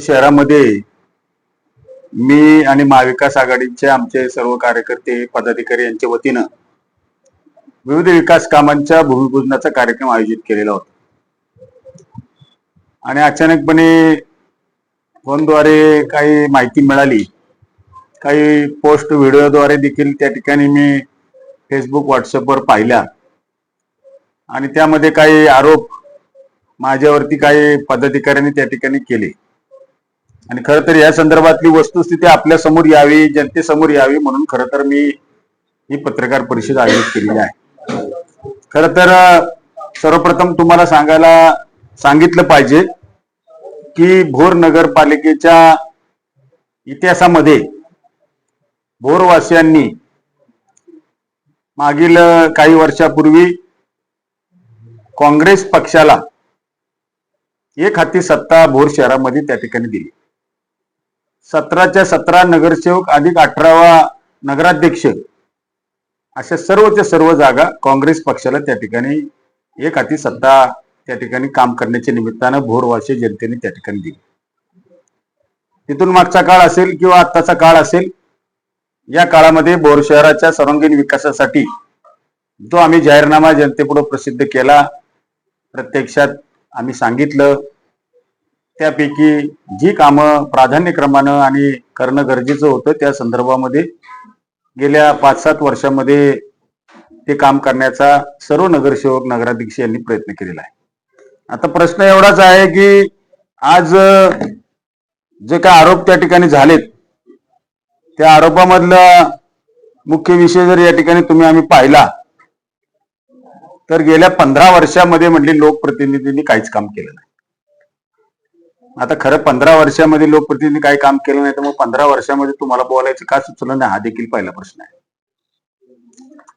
शहरामध्ये मी आणि महाविकास आघाडीचे आमचे सर्व कार्यकर्ते पदाधिकारी यांच्या वतीनं विविध विकास कामांच्या भूमिपूजनाचा कार्यक्रम आयोजित केलेला होता. आणि अचानकपणे फोनद्वारे काही माहिती मिळाली. काही पोस्ट व्हिडिओद्वारे देखील त्या ठिकाणी मी फेसबुक व्हॉट्सअपवर पाहिल्या. आणि त्यामध्ये काही आरोप माझ्यावरती काही पदाधिकाऱ्यांनी त्या ठिकाणी केले. आणि खर तर या संदर्भातली वस्तुस्थिती आपल्यासमोर यावी जनतेसमोर यावी म्हणून खरं तर मी ही पत्रकार परिषद आयोजित केलेली आहे. खर तर सर्वप्रथम तुम्हाला सांगायला सांगितलं पाहिजे की भोर नगरपालिकेच्या इतिहासामध्ये भोरवासियांनी मागील काही वर्षापूर्वी काँग्रेस पक्षाला एक हाती सत्ता भोर शहरामध्ये त्या ठिकाणी दिली. सतराच्या सतरा नगरसेवक अधिक अठरावा नगराध्यक्ष अशा सर्वच्या सर्व जागा काँग्रेस पक्षाला त्या ठिकाणी एक हाती सत्ता त्या ठिकाणी काम करण्याच्या निमित्तानं भोरवासी जनतेने त्या ठिकाणी दिली. तिथून मागचा काळ असेल किंवा आत्ताचा काळ असेल या काळामध्ये भोर शहराच्या सर्वांगीण विकासासाठी जो आम्ही जाहीरनामा जनतेपुढे प्रसिद्ध केला प्रत्यक्षात आम्ही सांगितलं त्यापैकी जी कामं प्राधान्यक्रमानं आणि करणं गरजेचं होतं त्या संदर्भामध्ये गेल्या पाच सात वर्षामध्ये ते काम करण्याचा सर्व नगरसेवक नगराध्यक्ष यांनी प्रयत्न केलेला आहे. आता प्रश्न एवढाच आहे की आज जे काय आरोप त्या ठिकाणी झालेत त्या आरोपामधला मुख्य विषय जर या ठिकाणी तुम्ही आम्ही पाहिला तर गेल्या पंधरा वर्षामध्ये म्हटली लोकप्रतिनिधींनी काहीच काम केलं नाही. आता खरं पंधरा वर्षामध्ये लोकप्रतिनिधी काही काम केलं नाही तर मग पंधरा वर्षामध्ये तुम्हाला बोलायचं का सुचलं नाही? हा देखील पहिला प्रश्न आहे.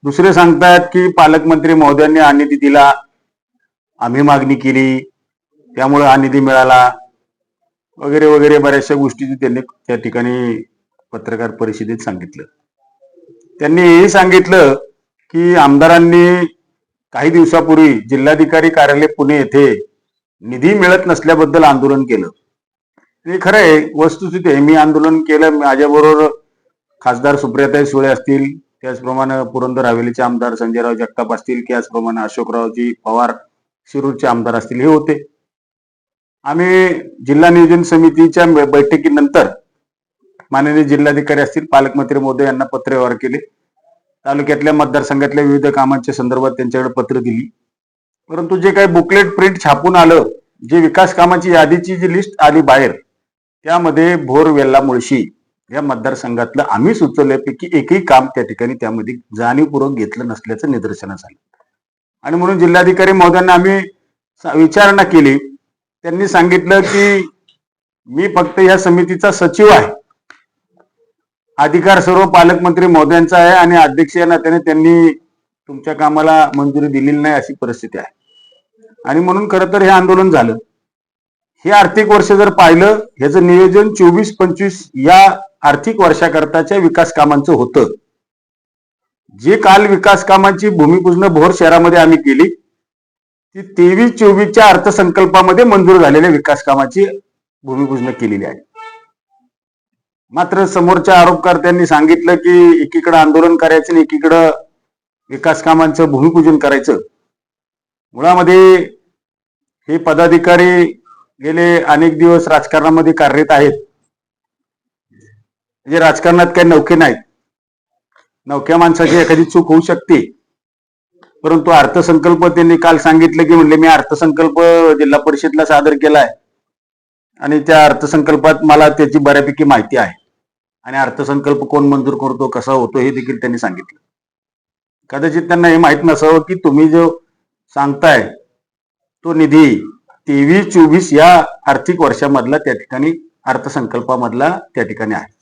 दुसरे सांगतायत की पालकमंत्री महोदयांनी हा निधी दिला आम्ही मागणी केली त्यामुळे हा निधी मिळाला वगैरे वगैरे बऱ्याचशा गोष्टी त्यांनी त्या ठिकाणी पत्रकार परिषदेत सांगितलं. त्यांनी हे सांगितलं की आमदारांनी काही दिवसापूर्वी जिल्हाधिकारी कार्यालय पुणे येथे निधी मिळत नसल्याबद्दल आंदोलन केलं. हे खरं आहे वस्तुस्थिती आहे. मी आंदोलन केलं. माझ्याबरोबर खासदार सुप्रियाताई सुळे असतील त्याचप्रमाणे पुरंदर हवेलीचे आमदार संजयराव जगताप असतील त्याचप्रमाणे अशोकरावजी पवार शिरूरचे आमदार असतील हे होते. आम्ही जिल्हा नियोजन समितीच्या बैठकीनंतर माननीय जिल्हाधिकारी असतील पालकमंत्री मोदी यांना पत्र व्यवहार केले. तालुक्यातल्या मतदारसंघातल्या विविध कामांच्या संदर्भात त्यांच्याकडे पत्र दिली. परंतु जे काही बुकलेट प्रिंट छापून आलं जे विकास कामाची यादीची जी लिस्ट आली बाहेर त्यामध्ये भोर वेल्ला मुळशी या मतदारसंघातलं आम्ही सुचवल्यापैकी एकही काम त्या ठिकाणी त्यामध्ये जाणीवपूर्वक घेतलं नसल्याचं निदर्शनास आलं. आणि म्हणून जिल्हाधिकारी महोदयांना आम्ही विचारणा केली. त्यांनी सांगितलं की मी फक्त या समितीचा सचिव आहे. अधिकार सर्व पालकमंत्री महोदयांचा आहे आणि अध्यक्ष या नात्याने त्यांनी तुमच्या कामाला मंजुरी दिलेली नाही अशी परिस्थिती आहे. आणि म्हणून खरं तर हे आंदोलन झालं. हे आर्थिक वर्ष जर पाहिलं ह्याचं नियोजन चोवीस पंचवीस या आर्थिक वर्षाकरताच्या विकास कामांचं होतं. जे काल विकास कामांची भूमिपूजन भोर शहरामध्ये आम्ही केली ती तेवीस चोवीसच्या अर्थसंकल्पामध्ये मंजूर झालेल्या विकास कामाची भूमिपूजन केलेली आहे. मात्र समोरच्या आरोपकर्त्यांनी सांगितलं की एकीकडे आंदोलन करायचं आणि एकीकडं विकास कामांचं भूमिपूजन करायचं. मुळामध्ये हे पदाधिकारी गेले अनेक दिवस राजकारणामध्ये कार्यरत आहेत. म्हणजे राजकारणात काही नौके नाहीत. नौक्या माणसाची एखादी चूक होऊ शकते. परंतु अर्थसंकल्प त्यांनी काल सांगितलं की म्हणले मी अर्थसंकल्प जिल्हा परिषदला सादर केलाय. आणि त्या अर्थसंकल्पात मला त्याची बऱ्यापैकी माहिती आहे. आणि अर्थसंकल्प कोण मंजूर करतो कसा होतो हे देखील त्यांनी सांगितलं. कदाचित त्यांना हे माहीत नसावं की तुम्ही जो सांगताय तो निधी तेवीस चोवीस या आर्थिक वर्षामधला त्या ठिकाणी अर्थसंकल्पामधला त्या ठिकाणी आहे.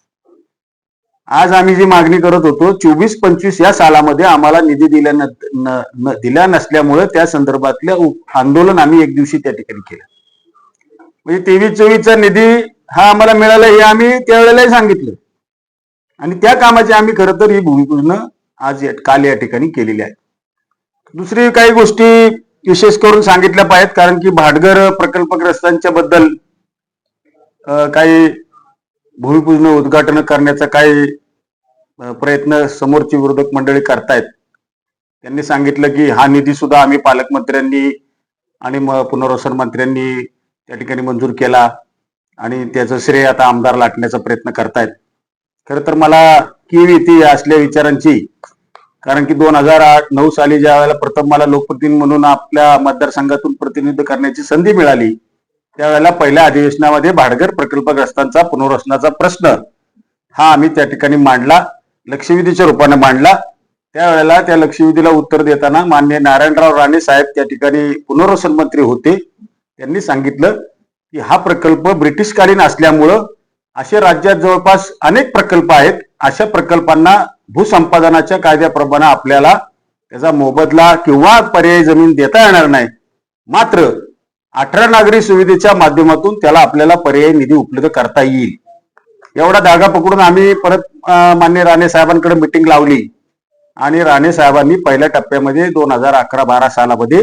आज आम्ही जी मागणी करत होतो चोवीस पंचवीस या सालामध्ये आम्हाला निधी दिल्या न- न- न- दिला नसल्यामुळे त्या संदर्भातलं आंदोलन आम्ही एक दिवशी त्या ठिकाणी केलं. म्हणजे तेवीस चोवीसचा निधी हा आम्हाला मिळाला हे आम्ही त्यावेळेलाही सांगितलं. आणि त्या कामाची आम्ही खरं तर ही भूमिपूजन आज या- काल या ठिकाणी केलेली आहे. दुसरी काही गोष्टी विशेष करून सांगितल्या पाहिजेत कारण की भाटघर प्रकल्पग्रस्तांच्या बद्दल काही भूमिपूजन उद्घाटन करण्याचा काही प्रयत्न समोरची विरोधक मंडळी करतायत. त्यांनी सांगितलं की हा निधी सुद्धा आम्ही पालकमंत्र्यांनी आणि मग पुनर्वसन मंत्र्यांनी त्या ठिकाणी मंजूर केला आणि त्याचं श्रेय आता आमदार लाटण्याचा प्रयत्न करतायत. खरं तर मला कीव येते असल्या विचारांची. कारण की दोन हजार आठ नऊ साली ज्या वेळेला प्रथम मला लोकप्रतिनिधी म्हणून आपल्या मतदारसंघातून प्रतिनिधित्व करण्याची संधी मिळाली त्यावेळेला पहिल्या अधिवेशनामध्ये भाडगर प्रकल्पग्रस्तांचा पुनर्वसनाचा प्रश्न हा आम्ही त्या ठिकाणी मांडला लक्षवेधीच्या रूपाने मांडला. त्यावेळेला त्या लक्षवेधीला उत्तर देताना मान्य नारायणराव राणे साहेब त्या ठिकाणी पुनर्वसन मंत्री होते. त्यांनी सांगितलं की हा प्रकल्प ब्रिटिशकालीन असल्यामुळं असे राज्यात जवळपास अनेक प्रकल्प आहेत. अशा प्रकल्पांना भूसंपादनाच्या कायद्याप्रमाणे आपल्याला त्याचा मोबदला किंवा पर्यायी जमीन देता येणार नाही. मात्र अठरा नागरी सुविधेच्या माध्यमातून त्याला आपल्याला पर्यायी निधी उपलब्ध करता येईल. एवढा धागा पकडून आम्ही परत मान्य राणे साहेबांकडे मिटिंग लावली. आणि राणे साहेबांनी पहिल्या टप्प्यामध्ये दोन हजार अकरा बारा सालामध्ये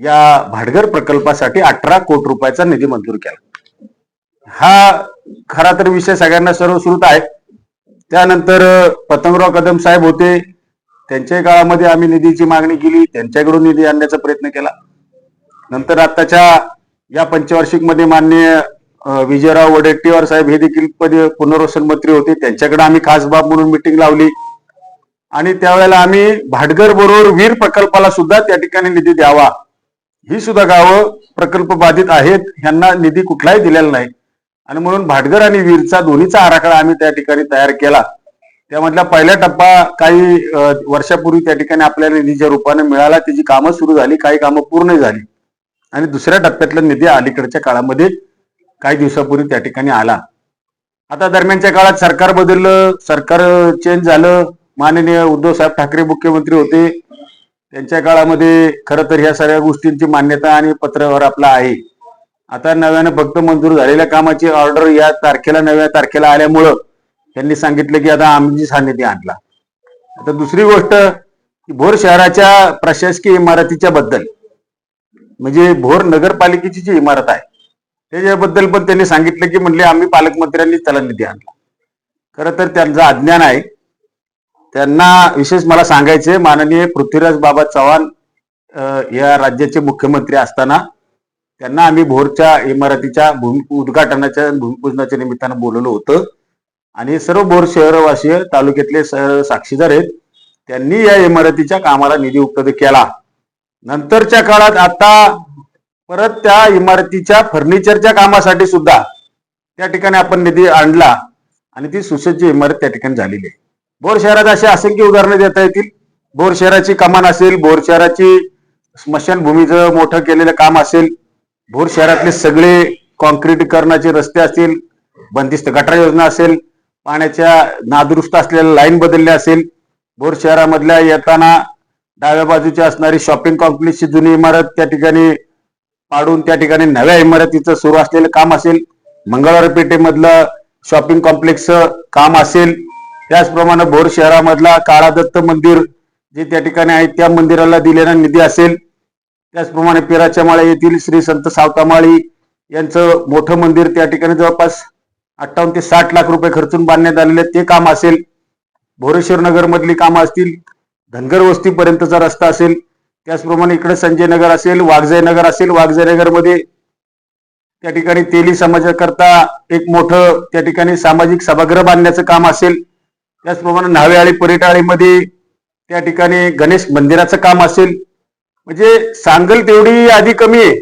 या भाडघर प्रकल्पासाठी अठरा कोटी रुपयाचा निधी मंजूर केला. हा खरा तर विषय सगळ्यांना सर्वश्रुत आहे. त्यानंतर पतंगराव कदम साहेब होते. त्यांच्याही काळामध्ये आम्ही निधीची मागणी केली. त्यांच्याकडून निधी आणण्याचा प्रयत्न केला. नंतर आताच्या या पंचवार्षिकमध्ये मान्य विजयराव वडेट्टीवार साहेब हे देखील पद- पुनर्वसन मंत्री होते. त्यांच्याकडे आम्ही खास बाब म्हणून मिटिंग लावली. आणि त्यावेळेला आम्ही भाटगर बरोबर वीर प्रकल्पाला सुद्धा त्या ठिकाणी निधी द्यावा. ही सुद्धा गावं प्रकल्प बाधित आहेत. यांना निधी कुठलाही दिलेला नाही. आणि म्हणून भाटगर आणि वीरचा दोन्हीचा आराखडा आम्ही त्या ठिकाणी तयार केला. त्यामधला पहिला टप्पा काही वर्षापूर्वी त्या ठिकाणी आपल्याला निधीच्या रूपाने मिळाला. त्याची कामं सुरू झाली काही कामं पूर्ण झाली. आणि दुसऱ्या टप्प्यातला निधी अलीकडच्या काळामध्ये काही दिवसापूर्वी त्या ठिकाणी आला. आता दरम्यानच्या काळात सरकार बदललं सरकार चेंज झालं. माननीय उद्धव साहेब ठाकरे मुख्यमंत्री होते. त्यांच्या काळामध्ये खरं तर ह्या सगळ्या गोष्टींची मान्यता आणि पत्रावर आपला आहे. आता नव्यानं फक्त मंजूर झालेल्या कामाची ऑर्डर या तारखेला नव्या तारखेला आल्यामुळं त्यांनी सांगितलं की आता आमची हा निधी आणला. आता दुसरी गोष्ट भोर शहराच्या प्रशासकीय इमारतीच्या बद्दल म्हणजे भोर नगरपालिकेची जी इमारत आहे त्याच्याबद्दल पण त्यांनी सांगितलं की म्हणले आम्ही पालकमंत्र्यांनी त्याला निधी आणला. खरं तर त्यांचं अज्ञान आहे. त्यांना विशेष मला सांगायचे माननीय पृथ्वीराज बाबा चव्हाण या राज्याचे मुख्यमंत्री असताना त्यांना आम्ही भोरच्या इमारतीच्या भूमी उद्घाटनाच्या भूमिपूजनाच्या निमित्तानं बोलवलं होतं. आणि सर्व भोर शहरवासीय तालुक्यातले साक्षीदार आहेत. त्यांनी या इमारतीच्या कामाला निधी उपलब्ध केला. नंतरच्या काळात आता परत त्या इमारतीच्या फर्निचरच्या कामासाठी सुद्धा त्या ठिकाणी आपण निधी आणला. आणि ती सुसज्ज इमारत त्या ठिकाणी झालेली आहे. भोर शहरात अशी असंख्य उदाहरणं देता येतील. भोर शहराची कमान असेल बोर शहराची स्मशानभूमीचं मोठं केलेलं काम असेल भोर शहरातले सगळे कॉन्क्रीटीकरणाचे रस्ते असतील बंदिस्त गटार योजना असेल पाण्याच्या नादुरुस्त असलेल्या लाईन बदलल्या असेल भोर शहरामधल्या येताना डाव्या बाजूची असणारी शॉपिंग कॉम्प्लेक्सची जुनी इमारत त्या ठिकाणी पाडून त्या ठिकाणी नव्या इमारतीचं सुरू असलेलं काम असेल मंगळवार पेठेमधलं शॉपिंग कॉम्प्लेक्सचं काम असेल त्याचप्रमाणे भोर शहरामधला काळादत्त मंदिर जे त्या ठिकाणी आहे त्या मंदिराला दिलेला निधी असेल त्याचप्रमाणे पिराच्या माळ्या येथील श्री संत सावतामाळी यांचं मोठं मंदिर त्या ठिकाणी जवळपास अठ्ठावन्न ते साठ लाख रुपये खर्चून बांधण्यात आलेले ते काम असेल भोरेश्वर नगर मधली कामं असतील धनगर वस्तीपर्यंतचा रस्ता असेल त्याचप्रमाणे इकडे संजय नगर असेल वाघजय नगर असेल. वाघजय नगरमध्ये त्या ठिकाणी तेली समाजाकरता एक मोठं त्या ठिकाणी सामाजिक सभागृह बांधण्याचं काम असेल. त्याचप्रमाणे न्हावेआळी पर्यटाळीमध्ये त्या ठिकाणी गणेश मंदिराचं काम असेल. म्हणजे सांगल तेवढी आधी कमी आहे.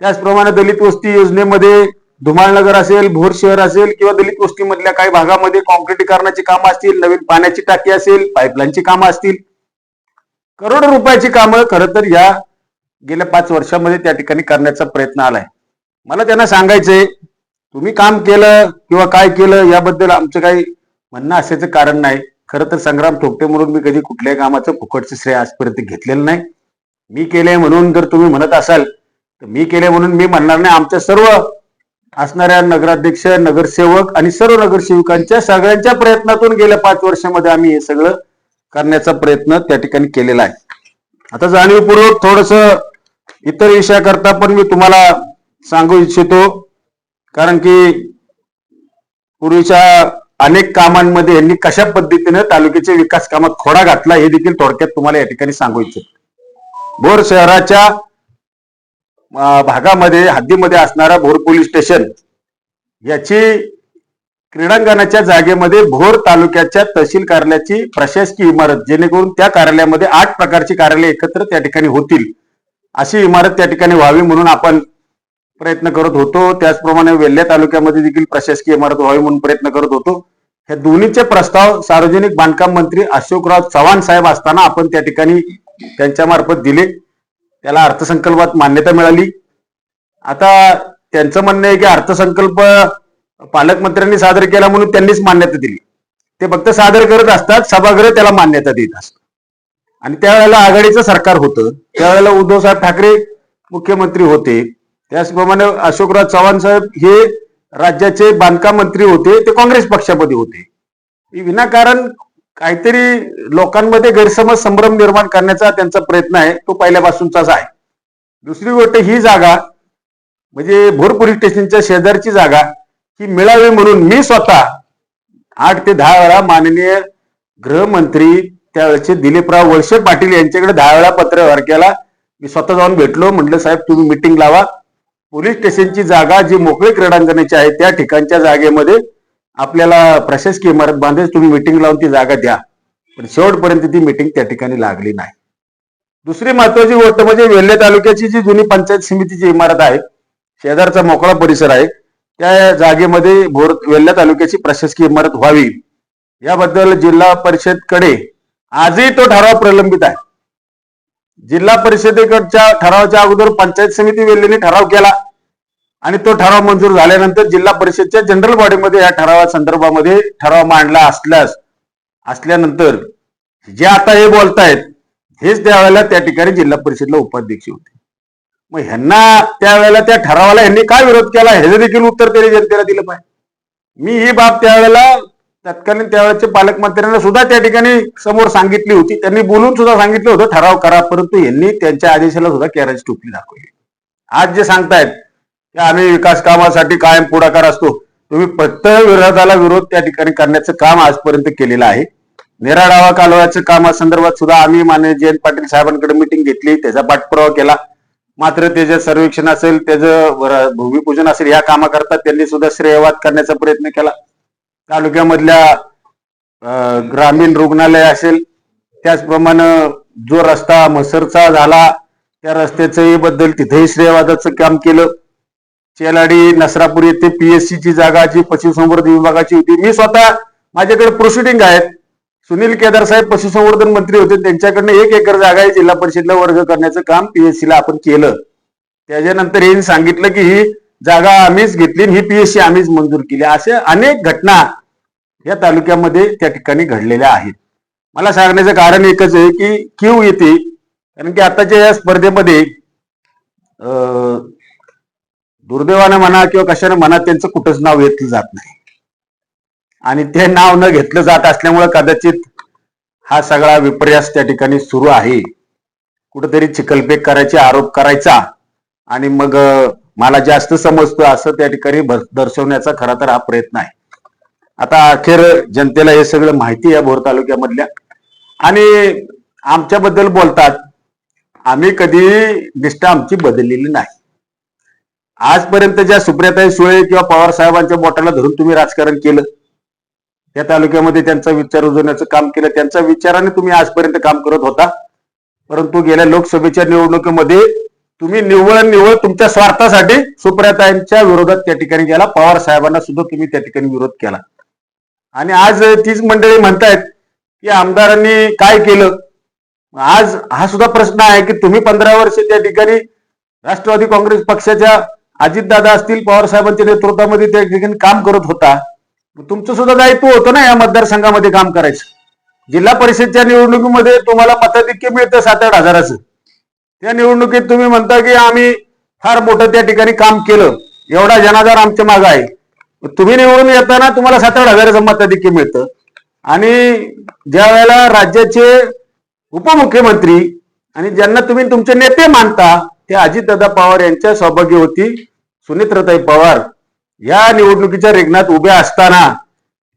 त्याचप्रमाणे दलित वस्ती योजनेमध्ये धुमाळनगर असेल भोर शहर असेल किंवा दलित वस्तीमधल्या काही भागामध्ये कॉन्क्रिटीकरणाची कामं असतील नवीन पाण्याची टाकी असेल पाईपलाईनची कामं असतील. करोडो रुपयाची कामं खरं तर या गेल्या पाच वर्षामध्ये त्या ठिकाणी करण्याचा प्रयत्न आलाय. मला त्यांना सांगायचंय तुम्ही काम केलं किंवा काय केलं याबद्दल आमचं काही म्हणणं असायचं कारण नाही. खरं तर संग्राम थोपटे म्हणून मी कधी कुठल्याही कामाचं फुकटचं श्रेय आजपर्यंत घेतलेलं नाही. मी केलंय म्हणून जर तुम्ही म्हणत असाल तर मी केले म्हणून मी म्हणणार नाही. आमच्या सर्व असणाऱ्या नगराध्यक्ष नगरसेवक आणि सर्व नगरसेवकांच्या सगळ्यांच्या प्रयत्नातून गेल्या पाच वर्षामध्ये आम्ही हे सगळं करण्याचा प्रयत्न त्या ठिकाणी केलेला आहे. आता जाणीवपूर्वक थोडस इतर विषयाकरता पण मी तुम्हाला सांगू इच्छितो. कारण की पूर्वीच्या अनेक कामांमध्ये यांनी कशा पद्धतीनं तालुक्याच्या विकास कामात खोडा घातला हे देखील थोडक्यात तुम्हाला या ठिकाणी सांगू इच्छितो. भोर शहराच्या भागामध्ये हद्दीमध्ये असणारा भोर पोलीस स्टेशन याची क्रीडांगणाच्या जागेमध्ये भोर तालुक्याच्या तहसील कार्यालयाची प्रशासकीय इमारत जेणेकरून त्या कार्यालयामध्ये आठ प्रकारची कार्यालय एकत्र त्या ठिकाणी होतील अशी इमारत त्या ठिकाणी व्हावी म्हणून आपण प्रयत्न करत होतो. त्याचप्रमाणे वेल्हे तालुक्यामध्ये देखील प्रशासकीय इमारत व्हावी म्हणून प्रयत्न करत होतो. हे दोन्हीचे प्रस्ताव सार्वजनिक बांधकाम मंत्री अशोकराव चव्हाण साहेब असताना आपण त्या ठिकाणी त्यांच्या मार्फत दिले. त्याला अर्थसंकल्पात मान्यता मिळाली. आता त्यांचं म्हणणं आहे की अर्थसंकल्प पालकमंत्र्यांनी सादर केला म्हणून त्यांनीच मान्यता दिली. ते फक्त सादर करत असतात सभागृह त्याला मान्यता देत असत. आणि त्यावेळेला आघाडीचं सरकार होतं. त्यावेळेला उद्धव साहेब ठाकरे मुख्यमंत्री होते. त्याचप्रमाणे अशोकराव चव्हाण साहेब हे राज्याचे बांधकाम मंत्री होते. ते काँग्रेस पक्षामध्ये होते. विनाकारण काहीतरी लोकांमध्ये गैरसमज संभ्रम निर्माण करण्याचा त्यांचा प्रयत्न आहे. तो पहिल्यापासूनचाच आहे. दुसरी गोष्ट ही जागा म्हणजे भोर पोलीस स्टेशनच्या शेजारची जागा ही मिळावी म्हणून मी स्वतः आठ ते दहा वेळा माननीय गृहमंत्री त्यावेळेचे दिलीपराव वळसे पाटील यांच्याकडे दहा वेळा पत्र केला. मी स्वतः जाऊन भेटलो म्हटलं साहेब तुम्ही मिटिंग लावा. पोलीस स्टेशनची जागा जी मोकळी क्रीडांगणाची आहे त्या ठिकाणच्या जागेमध्ये आपल्याला प्रशासकीय इमारत बांधेल तुम्ही मिटिंग लावून ती जागा द्या. पण शेवटपर्यंत ती मिटिंग त्या ठिकाणी लागली नाही. दुसरी महत्वाची गोष्ट म्हणजे वेल्हे तालुक्याची जी जुनी पंचायत समितीची इमारत आहे शेजारचा मोकळा परिसर आहे त्या जागेमध्ये भोर वेल्हा तालुक्याची प्रशासकीय इमारत व्हावी. याबद्दल जिल्हा परिषदकडे आजही तो ठराव प्रलंबित आहे. जिल्हा परिषदेकडच्या ठरावाच्या अगोदर पंचायत समिती वेल्हेने ठराव केला. आणि तो ठराव मंजूर झाल्यानंतर जिल्हा परिषदच्या जनरल बॉडीमध्ये या ठरावा संदर्भामध्ये ठराव मांडला असल्यास असल्यानंतर जे आता हे बोलतायत हेच त्यावेळेला त्या ठिकाणी जिल्हा परिषदला उपाध्यक्ष होते. मग ह्यांना त्यावेळेला त्या ठरावाला ह्यांनी काय विरोध केला ह्याचं देखील उत्तर त्यांनी जनतेला दिलं पाहिजे. मी ही बाब त्यावेळेला तत्कालीन त्यावेळेचे पालकमंत्र्यांना सुद्धा त्या ठिकाणी समोर सांगितली होती. त्यांनी बोलून सुद्धा सांगितलं होतं ठराव करा परंतु यांनी त्यांच्या आदेशाला सुद्धा कॅरेज टोपली दाखवली. आज जे सांगतायत की आम्ही विकास कामासाठी कायम पुढाकार असतो. तुम्ही फक्त विरोधाला विरोध त्या ठिकाणी करण्याचं काम आजपर्यंत केलेलं आहे. निराडावा कालव्याचं कामासंदर्भात सुद्धा आम्ही मान्य जयंत पाटील साहेबांकडे मिटिंग घेतली त्याचा पाठपुरावा केला. मात्र त्याचं सर्वेक्षण असेल त्याचं वर- भूमिपूजन असेल या कामाकरता त्यांनी सुद्धा श्रेयवाद करण्याचा प्रयत्न केला. तालुक्यामधल्या ग्रामीण रुग्णालय असेल त्याचप्रमाणे जो रस्ता म्हसरचा झाला त्या रस्त्याचंही बद्दल तिथेही श्रेयवादाचं काम केलं. चेलाडी नसरापूर येथे पीएससी ची जागा जी पशुसंवर्धन विभागाची होती. मी स्वतः माझ्याकडे प्रोसिडिंग आहेत. सुनील केदार साहेब पशुसंवर्धन मंत्री होते. त्यांच्याकडनं एक एकर जागा ही जिल्हा परिषदला वर्ग करण्याचं काम पीएससीला आपण केलं. त्याच्यानंतर यांनी सांगितलं की ही जागा आम्हीच घेतली आणि ही पीएससी आम्हीच मंजूर केली. अशा अनेक घटना या तालुक्यामध्ये त्या ठिकाणी घडलेल्या आहेत. मला सांगण्याचं कारण एकच आहे की क्यू येते. कारण की आताच्या या स्पर्धेमध्ये दुर्दैवानं म्हणा किंवा कशाने म्हणा त्यांचं कुठंच नाव घेतलं जात नाही. आणि ते नाव न घेतलं जात असल्यामुळे कदाचित हा सगळा विपर्यास त्या ठिकाणी सुरू आहे. कुठंतरी चिखलपेक करायचे आरोप करायचा आणि मग मला जास्त समजतो असं त्या ठिकाणी दर्शवण्याचा खरा तर हा प्रयत्न आहे. आता अखेर जनतेला हे सगळं माहिती आहे भोर तालुक्यामधल्या. आणि आमच्याबद्दल बोलतात आम्ही कधी निष्ठा आमची बदललेली नाही. आजपर्यंत ज्या सुप्रियाताई सुळे किंवा पवार साहेबांच्या बोटाला धरून तुम्ही राजकारण केलं त्या तालुक्यामध्ये त्यांचा विचार रुजवण्याचं काम केलं त्यांच्या विचाराने तुम्ही आजपर्यंत काम करत होता. परंतु गेल्या लोकसभेच्या निवडणुकीमध्ये तुम्ही निव्वळ निव्वळ तुमच्या स्वार्थासाठी सुप्रियाताईंच्या विरोधात त्या ठिकाणी गेला पवार साहेबांना सुद्धा तुम्ही त्या ठिकाणी विरोध केला. आणि आज तीच मंडळी म्हणतायत की आमदारांनी काय केलं? आज हा सुद्धा प्रश्न आहे की तुम्ही पंधरा वर्ष त्या ठिकाणी राष्ट्रवादी काँग्रेस पक्षाच्या अजितदादा असतील पवार साहेबांच्या नेतृत्वामध्ये त्या ठिकाणी काम करत होता. तुमचं सुद्धा दायित्व होतं ना या मतदारसंघामध्ये काम करायचं. जिल्हा परिषदच्या निवडणुकीमध्ये तुम्हाला मताधिक्य मिळतं सात आठ हजाराचं. त्या निवडणुकीत तुम्ही म्हणता की आम्ही फार मोठं त्या ठिकाणी काम केलं. एवढा जनाधार आमच्या मागं आहे. तुम्ही निवडून येताना तुम्हाला सात आठ हजाराचं मताधिक्य मिळतं. आणि ज्या वेळेला राज्याचे उपमुख्यमंत्री आणि ज्यांना तुम्ही तुमचे नेते मानता ते अजितदादा पवार यांच्या सौभाग्यवती सुनेत्रताई पवार या निवडणुकीच्या रिंगणात उभ्या असताना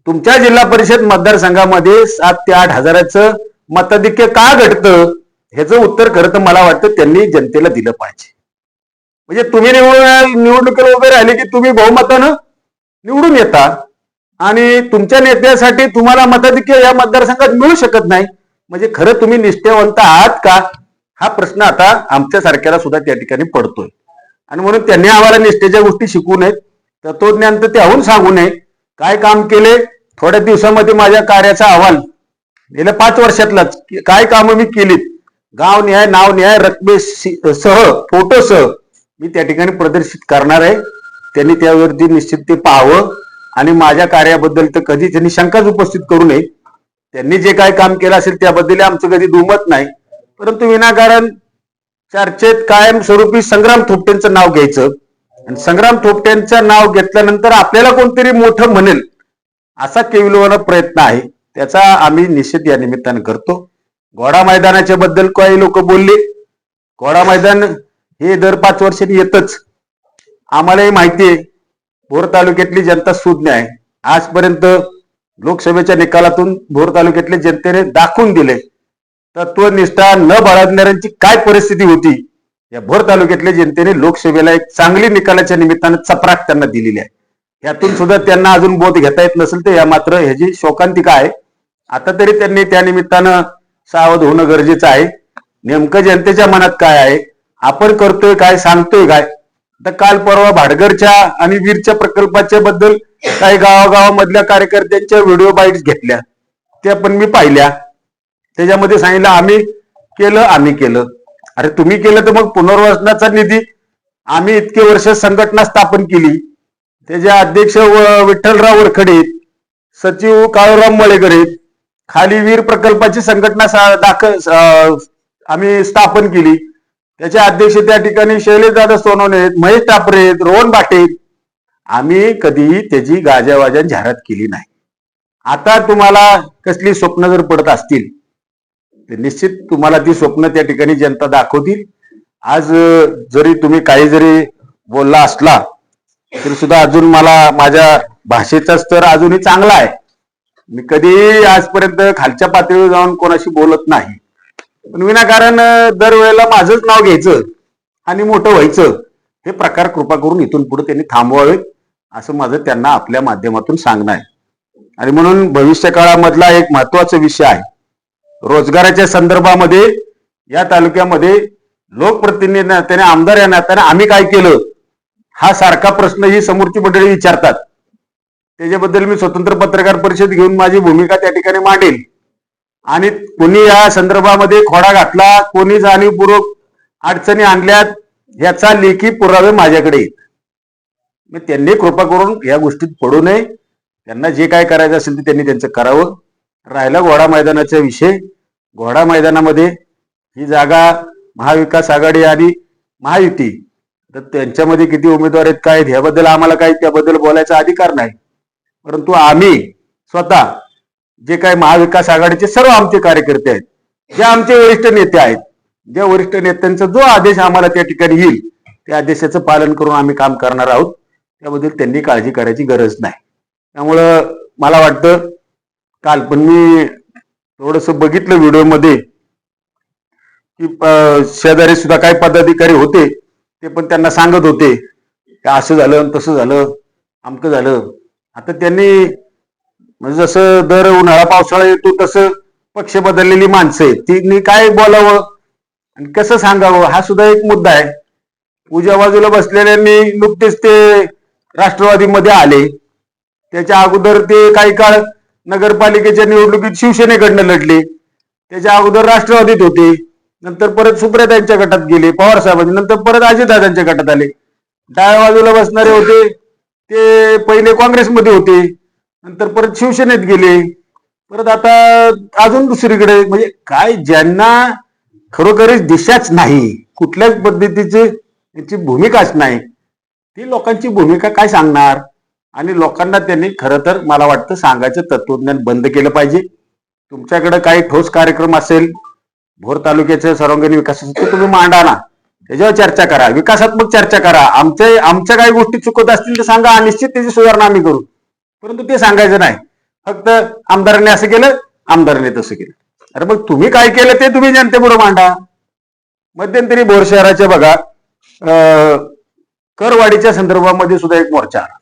तुमच्या जिल्हा परिषद मतदारसंघामध्ये सात ते आठ हजाराचं मताधिक्य का घडतं ह्याचं उत्तर खरं तर मला वाटतं त्यांनी जनतेला दिलं पाहिजे. म्हणजे तुम्ही निवडून निवडणुकीला उभे राहिले की तुम्ही बहुमतानं निवडून येता आणि तुमच्या नेत्यासाठी तुम्हाला मताधिक्य या मतदारसंघात मिळू शकत नाही. म्हणजे खरं तुम्ही निष्ठावंत आहात का? हा प्रश्न आता आमच्या सारख्याला सुद्धा त्या ठिकाणी पडतोय. आणि म्हणून त्यांनी आम्हाला निष्ठेच्या गोष्टी शिकू नयेत. तत्वज्ञान तर त्याहून सांगू नये. काय काम केले? थोड्या दिवसामध्ये माझ्या कार्याचा अहवाल. गेल्या पाच वर्षातलाच काय कामं मी केलीत? गाव न्याय नाव न्याय रकमेसह सह मी त्या ठिकाणी प्रदर्शित करणार आहे. त्यांनी त्यावरती निश्चित ते पाहावं. आणि माझ्या कार्याबद्दल तर कधी त्यांनी शंकाच उपस्थित करू नये. त्यांनी जे काय काम केलं असेल त्याबद्दल आमचं कधी दुमत नाही. परंतु विनाकारण चर्चेत कायमस्वरूपी संग्राम थोपटेंचं नाव घ्यायचं. आणि संग्राम थोपटेंचं नाव घेतल्यानंतर आपल्याला कोणतरी मोठं म्हणेल असा केविलवाना प्रयत्न आहे. त्याचा आम्ही निषेध या निमित्तानं करतो. घोडा मैदानाच्या बद्दल काही लोक बोलले. घोडा मैदान हे दर पाच वर्षांनी येतच. आम्हालाही माहिती आहे भोर तालुक्यातली जनता सुज्ञ आहे. आजपर्यंत लोकसभेच्या निकालातून भोर तालुक्यातल्या जनतेने दाखवून दिले. तत्वनिष्ठा न बाळगणाऱ्यांची काय परिस्थिती होती या भोर तालुक्यातल्या जनतेने लोकसेवेला एक चांगली निकालाच्या निमित्तानं चपराक त्यांना दिलेली आहे. यातून सुद्धा त्यांना अजून बोध घेता येत नसेल तर या मात्र ह्याची शोकांतिका आहे. आता तरी त्यांनी त्या निमित्तानं सावध होणं गरजेचं आहे. नेमकं जनतेच्या मनात काय आहे? आपण करतोय काय सांगतोय काय? तर काल परवा भाडगरच्या आणि वीरच्या प्रकल्पाच्या बद्दल काही गावागावामधल्या कार्यकर्त्यांच्या व्हिडिओ बाईट्स घेतल्या. त्या पण मी पाहिल्या. त्याच्यामध्ये सांगितलं आम्ही केलं आम्ही केलं. अरे तुम्ही केलं तर मग पुनर्वसनाचा निधी. आम्ही इतके वर्ष संघटना स्थापन केली. त्याचे अध्यक्ष व- विठ्ठलराव वरखडे सचिव काळूराम मळेकर खाली वीर प्रकल्पाची संघटना सा- दाखल आम्ही स्थापन केली. त्याचे अध्यक्ष त्या ठिकाणी शैलेशदादा सोनवणे आहेत महेश टापरे आहेत रोहन बाटे. आम्ही कधीही त्याची गाजावाजा जाहिरात केली नाही. आता तुम्हाला कसली स्वप्न जर पडत असतील निश्चित तुम्हाला ती स्वप्न त्या ठिकाणी जनता दाखवतील. आज जरी तुम्ही काही जरी बोलला असला तरी सुद्धा अजून मला माझ्या भाषेचा स्तर अजूनही चांगला आहे. मी कधीही आजपर्यंत खालच्या पातळीवर जाऊन कोणाशी बोलत नाही. पण विनाकारण दरवेळेला माझंच नाव घ्यायचं आणि मोठं व्हायचं हे प्रकार कृपा करून इथून पुढे त्यांनी थांबवावेत असं माझं त्यांना आपल्या माध्यमातून सांगणं आहे. आणि म्हणून भविष्य काळामधला एक महत्त्वाचा विषय आहे. रोजगाराच्या संदर्भामध्ये या तालुक्यामध्ये लोकप्रतिनिधी नात्याने आमदार या नात्याने आम्ही काय केलं? हा सारखा प्रश्न ही समोरची मंडळी विचारतात. त्याच्याबद्दल मी स्वतंत्र पत्रकार परिषद घेऊन माझी भूमिका त्या ठिकाणी मांडेल आणि कोणी या संदर्भामध्ये खोडा घातला कोणी जाणीवपूर्वक अडचणी आणल्यात याचा लेखी पुरावे माझ्याकडे येत मग त्यांनी कृपा करून या गोष्टीत पडू नये. त्यांना जे काय करायचं असेल ते त्यांनी त्यांचं करावं. राहिला घोडा मैदानाचा विषय. घोडा मैदानामध्ये ही जागा महाविकास आघाडी आणि महायुती. तर त्यांच्यामध्ये किती उमेदवार आहेत काय आहेत ह्याबद्दल आम्हाला काही त्याबद्दल बोलायचा अधिकार नाही. परंतु आम्ही स्वतः जे काही महाविकास आघाडीचे सर्व आमचे कार्यकर्ते आहेत जे आमचे वरिष्ठ नेते आहेत ज्या वरिष्ठ नेत्यांचा जो आदेश आम्हाला त्या ठिकाणी येईल त्या आदेशाचं पालन करून आम्ही काम करणार आहोत. त्याबद्दल त्यांनी काळजी करायची गरज नाही. त्यामुळं मला वाटतं काल पण मी थोडस बघितलं व्हिडिओमध्ये की शेजारी सुद्धा काही पदाधिकारी होते ते पण त्यांना सांगत होते की असं झालं आणि तसं झालं अमकं झालं. आता त्यांनी म्हणजे जसं दर उन्हाळा पावसाळा येतो तसं पक्ष बदललेली माणसं आहेत. तिने काय बोलावं आणि कसं सांगावं हा सुद्धा एक मुद्दा आहे. उजव्या बाजूला बसलेल्यांनी नुकतेच ते राष्ट्रवादीमध्ये आले. त्याच्या अगोदर ते काही काळ नगरपालिकेच्या निवडणुकीत शिवसेनेकडनं लढले. त्याच्या अगोदर राष्ट्रवादीत होते. नंतर परत सुप्रियाताईंच्या गटात गेले पवार साहेबांनी नंतर परत अजितदादांच्या गटात आले. डाव्या बाजूला बसणारे होते. ते पहिले काँग्रेसमध्ये होते. नंतर परत शिवसेनेत गेले. परत आता अजून दुसरीकडे म्हणजे काय ज्यांना खरोखरच दिशाच नाही कुठल्याच पद्धतीची त्यांची भूमिकाच नाही ती लोकांची भूमिका काय सांगणार? आणि लोकांना त्यांनी खरं तर मला वाटतं सांगायचं तत्वज्ञान बंद केलं पाहिजे. तुमच्याकडे काही ठोस कार्यक्रम असेल भोर तालुक्याच्या सर्वांगीण विकासासाठी तुम्ही मांडा ना. त्याच्यावर चर्चा करा. विकासात्मक चर्चा करा. आमच्या आमच्या काही गोष्टी चुकत असतील तर सांगा. आणि निश्चित त्याची सुधारणा आम्ही करू. परंतु ते सांगायचं नाही. फक्त आमदारांनी असं केलं आमदारांनी तसं केलं. अरे मग तुम्ही काय केलं ते तुम्ही जनतेपुढे मांडा. मध्यंतरी भोर शहराच्या बघा करवाढीच्या संदर्भामध्ये सुद्धा एक मोर्चा आला.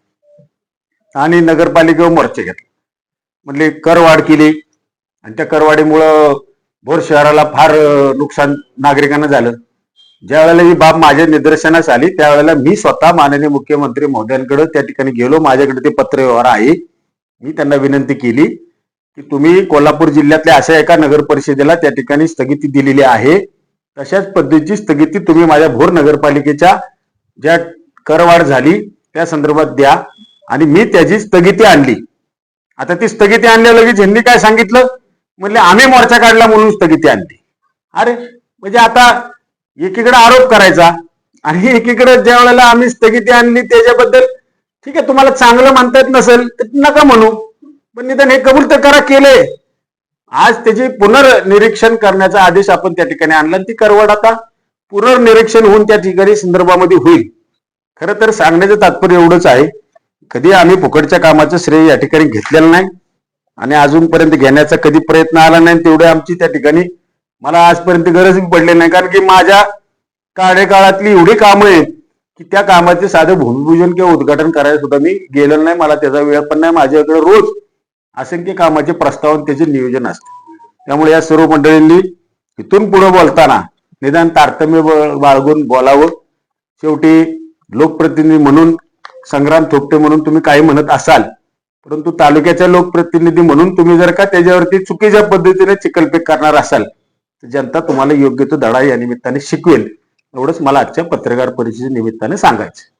आणि नगरपालिकेवर मोर्चे घेतले. म्हणजे करवाढ केली. आणि त्या करवाढीमुळं भोर शहराला फार नुकसान नागरिकांना झालं. ज्या वेळेला ही बाब माझ्या निदर्शनास आली त्यावेळेला मी स्वतः माननीय मुख्यमंत्री महोदयांकडे त्या ठिकाणी गेलो. माझ्याकडे ते पत्र व्यवहार आहे. मी त्यांना विनंती केली की तुम्ही कोल्हापूर जिल्ह्यातल्या अशा एका नगर परिषदेला त्या ठिकाणी स्थगिती दिलेली आहे. तशाच पद्धतीची स्थगिती तुम्ही माझ्या भोर नगरपालिकेच्या ज्या करवाढ झाली त्या संदर्भात द्या. आणि मी त्याची स्थगिती आणली. आता ती स्थगिती आणल्या लगेच ह्यांनी काय सांगितलं? म्हणले आम्ही मोर्चा काढला म्हणून स्थगिती आणली. अरे म्हणजे आता एकीकडे आरोप करायचा आणि एकीकडे ज्या वेळेला आम्ही स्थगिती आणली त्याच्याबद्दल ठीक आहे तुम्हाला चांगलं म्हणता येत नसेल तर नका म्हणू. पण निदान हे कबूल तर करा केले. आज त्याची पुनर्निरीक्षण करण्याचा आदेश आपण त्या ठिकाणी आणला ती करवड आता पुनर्निरीक्षण होऊन त्या ठिकाणी संदर्भामध्ये होईल. खरं तर सांगण्याचं तात्पर्य एवढंच आहे. कधी आम्ही फुकटच्या कामाचं श्रेय या ठिकाणी घेतलेलं नाही आणि अजूनपर्यंत घेण्याचा कधी प्रयत्न आला नाही तेवढे आमची त्या ठिकाणी मला आजपर्यंत गरज पडली नाही. कारण की माझ्या कार्यकाळातली एवढी कामं आहेत की त्या कामाचे साधं भूमिपूजन किंवा उद्घाटन करायला सुद्धा मी गेलेलो नाही. मला त्याचा वेळ पण नाही. माझ्याकडे रोज असंख्य कामाचे प्रस्ताव आणि त्याचे नियोजन असते. त्यामुळे या सर्व मंडळींनी इथून पुढे बोलताना निदान तारतम्य बाळगून बोलावं. शेवटी लोकप्रतिनिधी म्हणून संग्राम थोपटे म्हणून तुम्ही काही म्हणत असाल परंतु तालुक्याच्या लोकप्रतिनिधी म्हणून तुम्ही जर का त्याच्यावरती चुकीच्या पद्धतीने चिकलपेक करणार असाल तर जनता तुम्हाला योग्य तो धडा या निमित्ताने शिकवेल. एवढंच मला आजच्या पत्रकार परिषदेच्या निमित्ताने सांगायचं